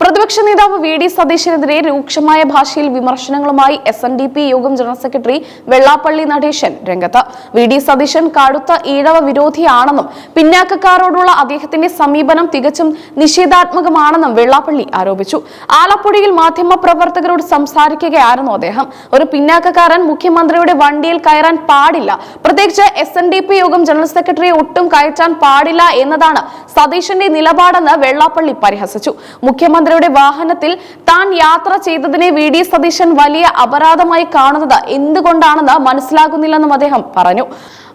പ്രതിപക്ഷ നേതാവ് V D സതീശനെതിരെ രൂക്ഷമായ ഭാഷയിൽ വിമർശനങ്ങളുമായി എസ് എൻ ഡി പി യോഗം ജനറൽ സെക്രട്ടറി വെള്ളാപ്പള്ളി നടേശൻ രംഗത്ത്. വി ഡി സതീശൻ കടുത്ത ഈഴവ വിരോധിയാണെന്നും പിന്നാക്കക്കാരോടുള്ള അദ്ദേഹത്തിന്റെ സമീപനം തികച്ചും നിഷേധാത്മകമാണെന്നും വെള്ളാപ്പള്ളി ആരോപിച്ചു. ആലപ്പുഴയിൽ മാധ്യമ പ്രവർത്തകരോട് സംസാരിക്കുകയായിരുന്നു അദ്ദേഹം. ഒരു പിന്നാക്കക്കാരൻ മുഖ്യമന്ത്രിയുടെ വണ്ടിയിൽ കയറാൻ പാടില്ല. പ്രത്യേകിച്ച് എസ് എൻ ഡി പി യോഗം ജനറൽ സെക്രട്ടറിയെ ഒട്ടും കയറ്റാൻ പാടില്ല എന്നതാണ് സതീശന്റെ നിലപാടെന്ന് വെള്ളാപ്പള്ളി പരിഹസിച്ചു. മുഖ്യമന്ത്രിയുടെ വാഹനത്തിൽ താൻ യാത്ര ചെയ്തതിനെ വി ഡി സതീശൻ വലിയ അപരാധമായി കാണുന്നത് എന്തുകൊണ്ടാണെന്ന് മനസ്സിലാകുന്നില്ലെന്നും അദ്ദേഹം പറഞ്ഞു.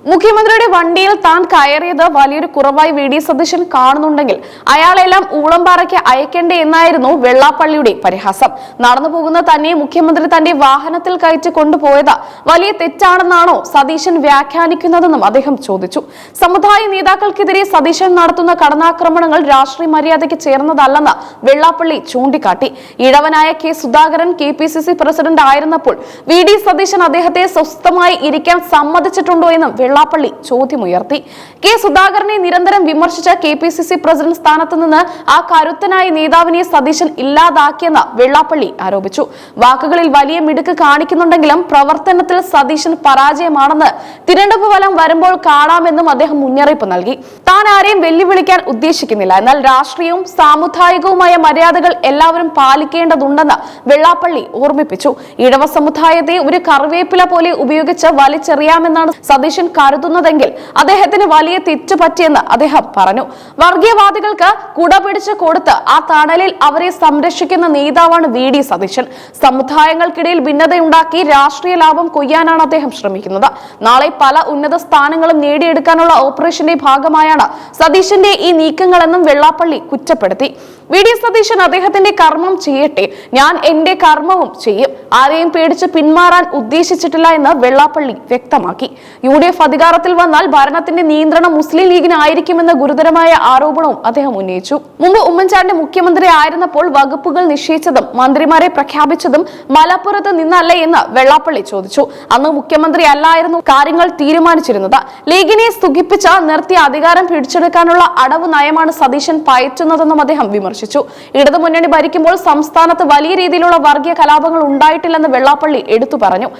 മുഖ്യമന്ത്രിയുടെ വണ്ടിയിൽ താൻ കയറിയത് വലിയൊരു കുറവായി വി ഡി സതീശൻ കാണുന്നുണ്ടെങ്കിൽ അയാളെല്ലാം ഊളംപാറയ്ക്ക് അയക്കേണ്ടേ എന്നായിരുന്നു വെള്ളാപ്പള്ളിയുടെ പരിഹാസം. നടന്നു പോകുന്ന തന്നെ മുഖ്യമന്ത്രി തന്റെ വാഹനത്തിൽ കയറ്റി കൊണ്ടുപോയത് വലിയ തെറ്റാണെന്നാണോ സതീശൻ വ്യാഖ്യാനിക്കുന്നതെന്നും അദ്ദേഹം ചോദിച്ചു. സമുദായ നേതാക്കൾക്കെതിരെ സതീശൻ നടത്തുന്ന കടന്നാക്രമണങ്ങൾ രാഷ്ട്രീയ മര്യാദയ്ക്ക് ചേർന്നതല്ലെന്ന് വെള്ളാപ്പള്ളി ചൂണ്ടിക്കാട്ടി. ഇഴവനായ K Sudhakaran K P C C president ആയിരുന്നപ്പോൾ വി ഡി സതീശൻ അദ്ദേഹത്തെ സ്വസ്ഥമായി ഇരിക്കാൻ സമ്മതിച്ചിട്ടുണ്ടോ എന്നും വെള്ളാപ്പള്ളി ചോദ്യമുയർത്തി. കെ സുധാകരനെ നിരന്തരം വിമർശിച്ച K P C C president സ്ഥാനത്ത് നിന്ന് ആ കരുത്തനായ നേതാവിനെ സതീശൻ ഇല്ലാതാക്കിയെന്ന് വെള്ളാപ്പള്ളി ആരോപിച്ചു. വാക്കുകളിൽ വലിയ മിടുക്ക് കാണിക്കുന്നുണ്ടെങ്കിലും പ്രവർത്തനത്തിൽ സതീശൻ പരാജയമാണെന്ന് തിരഞ്ഞെടുപ്പ് ഫലം വരുമ്പോൾ കാണാമെന്നും അദ്ദേഹം മുന്നറിയിപ്പ് നൽകി. താൻ ആരെയും വെല്ലുവിളിക്കാൻ ഉദ്ദേശിക്കുന്നില്ല. എന്നാൽ രാഷ്ട്രീയവും സാമുദായികവുമായ മര്യാദകൾ എല്ലാവരും പാലിക്കേണ്ടതുണ്ടെന്ന് വെള്ളാപ്പള്ളി ഓർമ്മിപ്പിച്ചു. ഇടവ സമുദായത്തെ ഒരു കറിവേപ്പില പോലെ ഉപയോഗിച്ച് വലിച്ചെറിയാമെന്നാണ് സതീശൻ കരുതുന്നതെങ്കിൽ അദ്ദേഹത്തിന് വലിയ തെറ്റ് പറ്റിയെന്ന് അദ്ദേഹം പറഞ്ഞു. വർഗീയവാദികൾക്ക് കുട പിടിച്ചു കൊടുത്ത് ആ തണലിൽ അവരെ സംരക്ഷിക്കുന്ന നേതാവാണ് വി ഡി സതീശൻ. സമുദായങ്ങൾക്കിടയിൽ ഭിന്നതയുണ്ടാക്കി രാഷ്ട്രീയ ലാഭം കൊയ്യാനാണ് അദ്ദേഹം ശ്രമിക്കുന്നത്. നാളെ പല ഉന്നത സ്ഥാനങ്ങളും നേടിയെടുക്കാനുള്ള ഓപ്പറേഷന്റെ ഭാഗമായാണ് സതീശന്റെ ഈ നീക്കങ്ങളെന്നും വെള്ളാപ്പള്ളി കുറ്റപ്പെടുത്തി. വി ഡി സതീശൻ അദ്ദേഹത്തിന്റെ കർമ്മം ചെയ്യട്ടെ ഞാൻ എന്റെ കർമ്മവും ചെയ്യും. ആരെയും പേടിച്ച് പിന്മാറാൻ ഉദ്ദേശിച്ചിട്ടില്ല എന്ന് വെള്ളാപ്പള്ളി വ്യക്തമാക്കി. യു ഡി എഫ് അധികാരത്തിൽ വന്നാൽ ഭരണത്തിന്റെ നിയന്ത്രണം മുസ്ലിം ലീഗിനായിരിക്കുമെന്ന ഗുരുതരമായ ആരോപണവും അദ്ദേഹം ഉന്നയിച്ചു. മുമ്പ് ഉമ്മൻചാണ്ടി മുഖ്യമന്ത്രി ആയിരുന്നപ്പോൾ വകുപ്പുകൾ നിശ്ചയിച്ചതും മന്ത്രിമാരെ പ്രഖ്യാപിച്ചതും മലപ്പുറത്ത് നിന്നല്ല എന്ന് വെള്ളാപ്പള്ളി ചോദിച്ചു. അന്ന് മുഖ്യമന്ത്രി അല്ലായിരുന്നു കാര്യങ്ങൾ തീരുമാനിച്ചിരുന്നത്. ലീഗിനെ സ്തുഖിപ്പിച്ച നിർത്തി അധികാരം പിടിച്ചെടുക്കാനുള്ള അടവ് നയമാണ് സതീശൻ പയറ്റുന്നതെന്നും അദ്ദേഹം വിമർശിച്ചു. ഇടതുമുന്നണി ഭരിക്കുമ്പോൾ സംസ്ഥാനത്ത് വലിയ രീതിയിലുള്ള വർഗീയ കലാപങ്ങൾ ഉണ്ടായിട്ടില്ലെന്ന് വെള്ളാപ്പള്ളി എടുത്തു പറഞ്ഞു.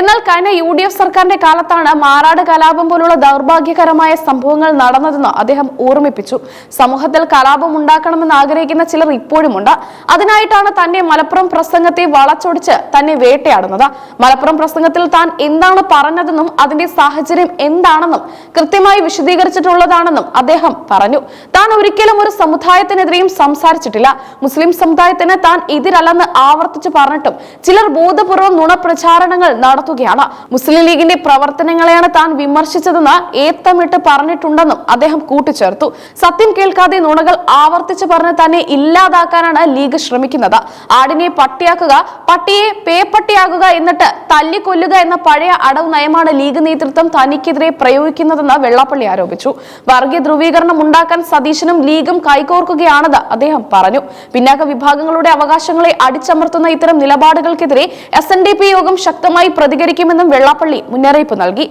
എന്നാൽ കഴിഞ്ഞ യു സർക്കാരിന്റെ കാലത്താണ് മാറാട് കലാപം പോലുള്ള ദൗർഭാഗ്യകരമായ സംഭവങ്ങൾ നടന്നതെന്ന് അദ്ദേഹം ഓർമ്മിപ്പിച്ചു. സമൂഹത്തിൽ കലാപം ഉണ്ടാക്കണമെന്ന് ആഗ്രഹിക്കുന്ന ചിലർ ഇപ്പോഴുമുണ്ട്. അതിനായിട്ടാണ് തന്റെ മലപ്പുറം പ്രസംഗത്തെ വളച്ചൊടിച്ച് തന്നെ വേട്ടയാടുന്നത്. മലപ്പുറം പ്രസംഗത്തിൽ താൻ എന്താണ് പറഞ്ഞതെന്നും അതിന്റെ സാഹചര്യം എന്താണെന്നും കൃത്യമായി വിശദീകരിച്ചിട്ടുള്ളതാണെന്നും അദ്ദേഹം പറഞ്ഞു. താൻ ഒരിക്കലും ഒരു സമുദായത്തിനെതിരെയും സംസാരിച്ചിട്ടില്ല. മുസ്ലിം സമുദായത്തിന് താൻ എതിരല്ലെന്ന് ആവർത്തിച്ചു പറഞ്ഞിട്ടും ചിലർ ബോധപൂർവം നുണപ്രചാരണങ്ങൾ നടത്തുകയാണ്. മുസ്ലിം ലീഗിന്റെ പ്രവർത്തനങ്ങളെയാണ് താൻ വിമർശിച്ചതെന്ന് ഏത്തമിട്ട് പറഞ്ഞിട്ടുണ്ടെന്നും അദ്ദേഹം കൂട്ടിച്ചേർത്തു. സത്യം കേൾക്കാതെ നുണകൾ ആവർത്തിച്ച് പറഞ്ഞ് തന്നെ ഇല്ലാതാക്കാനാണ് ലീഗ് ശ്രമിക്കുന്നത്. ആടിനെ പട്ടിയാക്കുക പട്ടിയെ പേപ്പട്ടിയാകുക എന്നിട്ട് തല്ലിക്കൊല്ലുക എന്ന പഴയ അടവ് നയമാണ് ലീഗ് നേതൃത്വം തനിക്കെതിരെ പ്രയോഗിക്കുന്നതെന്ന് വെള്ളാപ്പള്ളി ആരോപിച്ചു. വർഗീയ ധ്രുവീകരണം ഉണ്ടാക്കാൻ സതീശനും ലീഗും കൈകോർക്കുകയാണെന്ന് അദ്ദേഹം പറഞ്ഞു. പിന്നാക്ക വിഭാഗങ്ങളുടെ അവകാശങ്ങളെ അടിച്ചമർത്തുന്ന ഇത്തരം നിലപാടുകൾക്കെതിരെ എസ് യോഗം ശക്തമായി പ്രതികരിക്കുമെന്നും വെള്ളാപ്പള്ളി മുന്നറിയിപ്പ് നൽകി.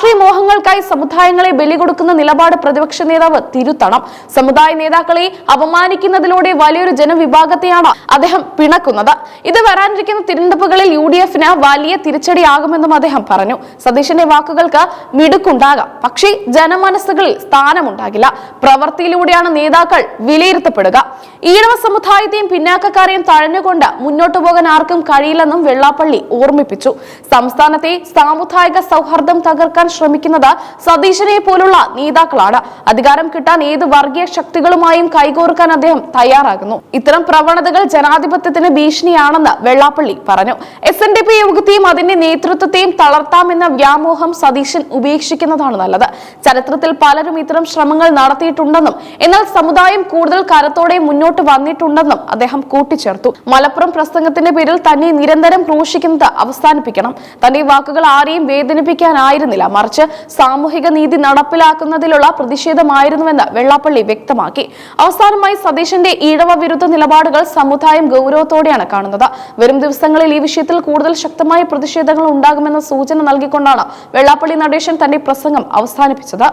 രാഷ്ട്രീയ മോഹങ്ങൾക്കായി സമുദായങ്ങളെ ബലി കൊടുക്കുന്ന നിലപാട് പ്രതിപക്ഷ നേതാവ് തിരുത്തണം. സമുദായ നേതാക്കളെ അപമാനിക്കുന്നതിലൂടെ വലിയൊരു ജനവിഭാഗത്തെയാണ് അദ്ദേഹം പിണക്കുന്നത്. ഇത് വരാനിരിക്കുന്ന തിരഞ്ഞെടുപ്പുകളിൽ യു ഡി എഫിന് വലിയ തിരിച്ചടിയാകുമെന്നും അദ്ദേഹം പറഞ്ഞു. സതീശന്റെ വാക്കുകൾക്ക് മിടുക്കുണ്ടാകാം. പക്ഷേ ജനമനസ്സുകളിൽ സ്ഥാനമുണ്ടാകില്ല. പ്രവൃത്തിയിലൂടെയാണ് നേതാക്കൾ വിലയിരുത്തപ്പെടുക. ഈഴവ സമുദായത്തെയും പിന്നാക്കക്കാരെയും തഴഞ്ഞുകൊണ്ട് മുന്നോട്ടു പോകാൻ ആർക്കും കഴിയില്ലെന്നും വെള്ളാപ്പള്ളി ഓർമ്മിപ്പിച്ചു. സംസ്ഥാനത്തെ സാമുദായിക സൗഹൃദം തകർക്കാൻ ശ്രമിക്കുന്നത് സതീശനെ പോലുള്ള നേതാക്കളാണ്. അധികാരം കിട്ടാൻ ഏത് വർഗീയ ശക്തികളുമായും കൈകോർക്കാൻ അദ്ദേഹം തയ്യാറാകുന്നു. ഇത്തരം പ്രവണതകൾ ജനാധിപത്യത്തിന് ഭീഷണിയാണെന്ന് വെള്ളാപ്പള്ളി പറഞ്ഞു. എസ് എൻ ഡി പി യോഗത്തെയും അതിന്റെ നേതൃത്വത്തെയും തളർത്താമെന്ന വ്യാമോഹം സതീശൻ ഉപേക്ഷിക്കുന്നതാണ് നല്ലത്. ചരിത്രത്തിൽ പലരും ഇത്തരം ശ്രമങ്ങൾ നടത്തിയിട്ടുണ്ടെന്നും എന്നാൽ സമുദായം കൂടുതൽ കരത്തോടെ മുന്നോട്ട് വന്നിട്ടുണ്ടെന്നും അദ്ദേഹം കൂട്ടിച്ചേർത്തു. മലപ്പുറം പ്രസംഗത്തിന്റെ പേരിൽ തന്നെ നിരന്തരം ക്രൂശിക്കുന്നത് അവസാനിപ്പിക്കണം. തന്റെ വാക്കുകൾ ആരെയും വേദനിപ്പിക്കാനായിരുന്നില്ല. മറിച്ച് സാമൂഹിക നീതി നടപ്പിലാക്കുന്നതിലുള്ള പ്രതിഷേധമായിരുന്നുവെന്ന് വെള്ളാപ്പള്ളി വ്യക്തമാക്കി. അവസാനമായി സതീശന്റെ ഈഴവ വിരുദ്ധ നിലപാടുകൾ സമുദായം ഗൗരവത്തോടെയാണ് കാണുന്നത്. വരും ദിവസങ്ങളിൽ ഈ വിഷയത്തിൽ കൂടുതൽ ശക്തമായ പ്രതിഷേധങ്ങൾ ഉണ്ടാകുമെന്ന സൂചന നൽകിക്കൊണ്ടാണ് വെള്ളാപ്പള്ളി നടേശൻ തന്റെ പ്രസംഗം അവസാനിപ്പിച്ചത്.